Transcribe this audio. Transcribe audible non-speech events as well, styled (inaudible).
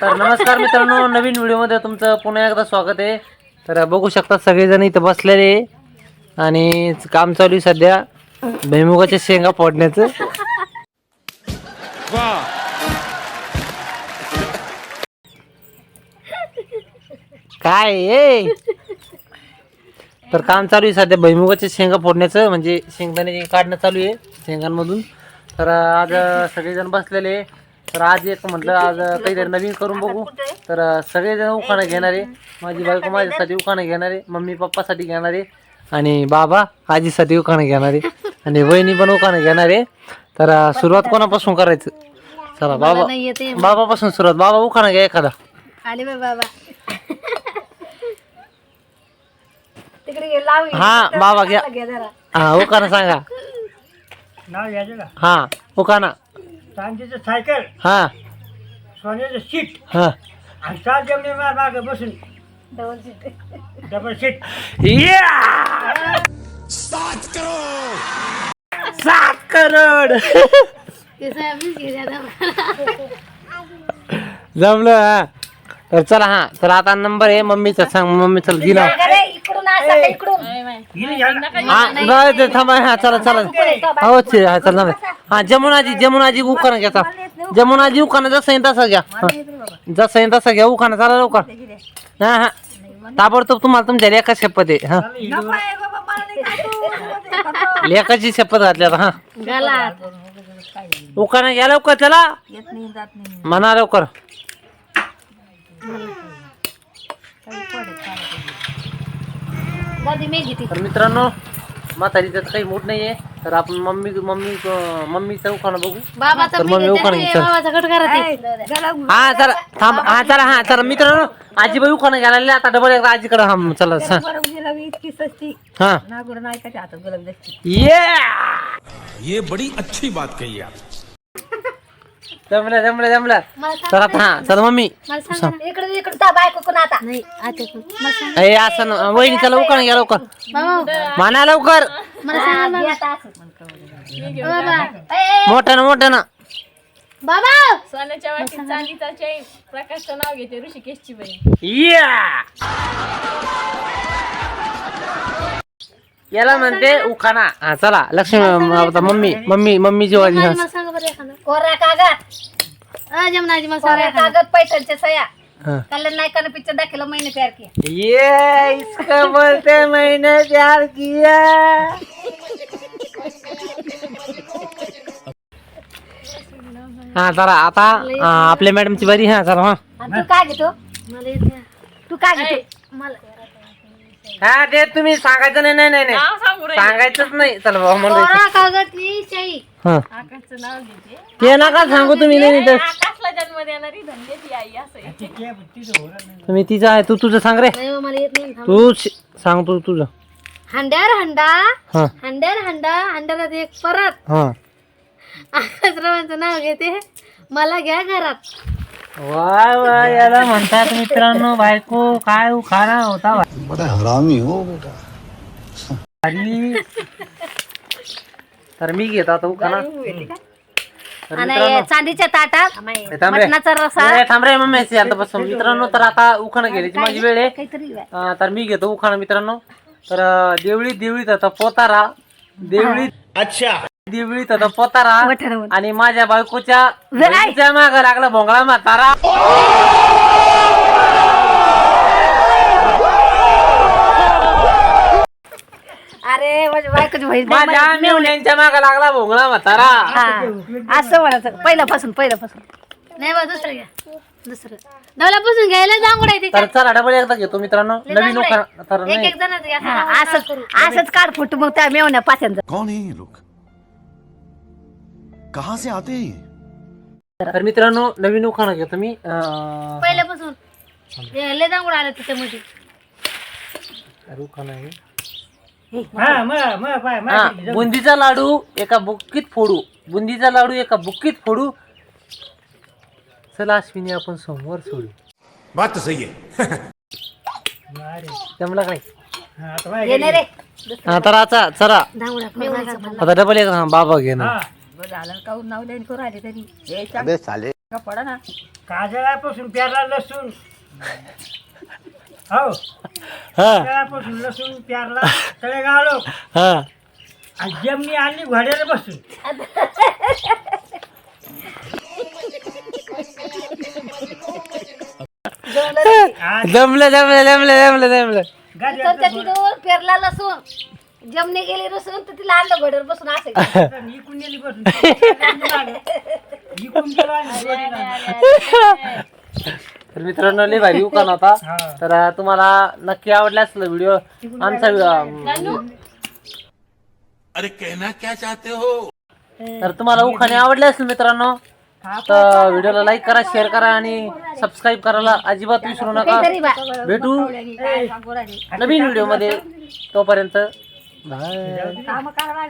तर नमस्कार मित्रांनो नवीन व्हिडिओमध्ये तुमचं पुन्हा एकदा स्वागत आहे तर बघू शकता सगळेजण इथं बसलेले आणि काम चालू आहे सध्या भैमुगाच्या शेंगा फोडण्याचं काय आहे? तर काम चालू आहे सध्या भैमुगाच्या शेंगा फोडण्याचं म्हणजे शेंगदाणे काढणं चालू आहे शेंगांमधून तर आज सगळेजण बसलेले आहे. तर आज एक म्हटलं आज काहीतरी नवीन करून बघू. तर सगळेजण उखाणं घेणार आहे. माझी बायको माझ्यासाठी उखाणं घेणार आहे. मम्मी पप्पासाठी घेणार आहे. आणि बाबा आजीसाठी उखाणं घेणार आहे. आणि वहिनी पण उखाणं घेणार आहे. तर सुरुवात कोणापासून करायचं? चला बाबा बाबापासून सुरुवात. बाबा उखाणं घ्या एखादा. हा बाबा घ्या. हा उखाणं सांगा. हा उखाणा. चांदीचं सायकल हा. सोन्याचं सीट हा. आणि सात जमणे मागे बसून डबल सीट डबल सीट सात करोड! ते साहेबच घे जरा. जमलं हा. तर चला हा. तर आता नंबर आहे मम्मीचा सांग मम्मी चल दिला. (laughs) असं इकडून. हा नाही. ते थांबा हा चला चला. हो ते हा चला थांबा. हा जमुनाजी जमुनाजी उखाणा घ्या चला. जमुनाजी उखाणा जसं येईल तसं घ्या. हा. जसं येईल तसं घ्या उखाणा चला लवकर. हा हा. ताबडतोब तुम्हाला तुमच्या लेखा शपथ आहे हा. लेखाची शपथ घातली आता हा. उखाणा घ्या लवकर चला. म्हणा लवकर. दादी मी घेते तर मित्रांनो म्हातारीचं तर काही मूड नाहीये. तर आपण मम्मी मम्मी मम्मीचं उखाणं बघू. बाबाचा तर मी मम्मी उखाणं आणि घे, चल. बाबाचा कट करा हा चला थांब. हा चला हा चला. मित्रांनो आजीबाई उखाणं घ्यायला लागले, आता डबल एकदा आजीकडे हा चला हा. इतकी सस्ती. हा. नागोर नाही का हातात गुलाब जास्त ये ये बड़ी अच्छी बात कही आप। जमलं जमलं जमलं. चला आता हा चला मम्मी. इकडे इकडे ता बायको कोण आता. नाही आता कोण. मला सांग ए असं न- वहिनी चला उखाणं घ्या लवकर. बाबा म्हणा लवकर. मला सांग ना बाबा. ए, ए, मोठ्यानं मोठ्यानं बाबा. सोन्याच्या वाटीत चांदीचा चैन प्रकाशचं नाव घेते ऋषिकेशची बहीण. या. याला म्हणते उखाणा हा चला. लक्ष्मी आता मम्मी मम्मी मम्मीची वाजी कोरा कागद. जमनाजी. कागद सया. कल्याण नायकाने पिक्चर दाखवलं मैंने प्यार किया ये इसका बोलते मैंने प्यार किया. हा चला आता आपल्या मॅडमची बारी हा चला हा. तू काय घेतो? मला येते तू काय घेतो? मला हा ते तुम्ही सांगायचं नाही नाही नाही नाही. नाव सांगू रे सांगायचंच नाही. चला बाबा म्हणलं कोरा कागदनी शाई. हा. आकाशचं नाव घेते. ते नका सांगू तुम्ही नाही नाही तर आकाशला जन्म देणारी धन्यची आई असं आहे. तुम्ही तिचं आहे तू तुझं सांग रे. नाही हो, मला येत नाही थांब. तू श- सांग तू तुझं. हंड्यार हंडा हा. हंड्यार हंडा हंड्यारात एक परत. हा. आकाशरावांचं नाव घेते. मला घ्या घरात. वा वा याला म्हणतात मित्रांनो बायको काय उखाणा होता बड़ा हरामी हो बेटा. भारी. तर मी घेतो आता उखाणा तर आणि मित्रांनो चांदीच्या ताटात थांब रे. मटणाचा रसा. ए, थांब रे मम्मी आता बस मित्रांनो तर आता उखाणा घ्यायची माझी वेळ आहे. काहीतरी अं, तर मी घेतो उखाणा मित्रांनो. तर अं, देवळी देवळीत आता पोतारा. देवळी अच्छा. देवळीत पोतारा वठारावर. आणि माझ्या बायकोच्या बहिणीच्या माग लागला भोंगळा म्हातारा. अरे माझ्या बायकोची बहीण माझ्या मेवण्यांच्या माग लागला भोंगळा म्हातारा. हा असं म्हणायचं. पहिल्यापासून पहिल्यापासून. नाही बा दुसरं घ्या. दुसरं. नवल्यापासून घ्यायला जांगुड आहे तर चला डबल एकदा घेतो मित्रांनो. नवीन उखाणा तर एक नाही एक जणांचं घ्या हा, असंच असंच काढ फोटो मग त्या मेवण्या पाच्यांचा कौन है ये लोग कहाँ से आते हैं ये? तर मित्रांनो नवीन उखाणा घेतो मी. अं, पहिल्यापासून. लय जांगुड आलं त्याच्यामध्ये. अरे उखाणा आहे. हा. पाय हा बुंदीचा लाडू एका बुक्कीत फोडू. बुंदीचा लाडू एका बुक्कीत फोडू. चला अश्विनी आपण सोमवार सोडू. बात तो सही है। जमला काय रे हा तर आता चला. मेवण्याचं आता डबल एक हा, बाबा घे ना हा. झालं काऊन नाव लिहिण करू राहिले तरी? अबे साले का पडा ना. काजळापासून प्यारला लसूण. हो. हा. काजळापासून लसूण प्यारला तळे गाळो हा. आणि जमनी आणली घोड्याला बसून. जमलं जमलं जमलं जमलं जमलं. गाड्या जवळ पेरला लसूण. जमने गेली रसून तर तिला आणलं घोड्यावर बसून असे (laughs) इकून गेली बसून इकून गेलो आणि जोडीला. तर मित्रांनो लय भारी उकान होता. तर अं, तुम्हाला नक्की आवडला असेल व्हिडिओ आमचा अं, अरे कहना क्या चाहते हो? तर तुम्हाला उखाणे आवडले असेल मित्रांनो तर व्हिडिओला लाईक करा शेअर करा आणि सबस्क्राईब करायला अजिबात विसरू नका. बा. भेटू नवीन व्हिडिओमध्ये तोपर्यंत बाय. काम करा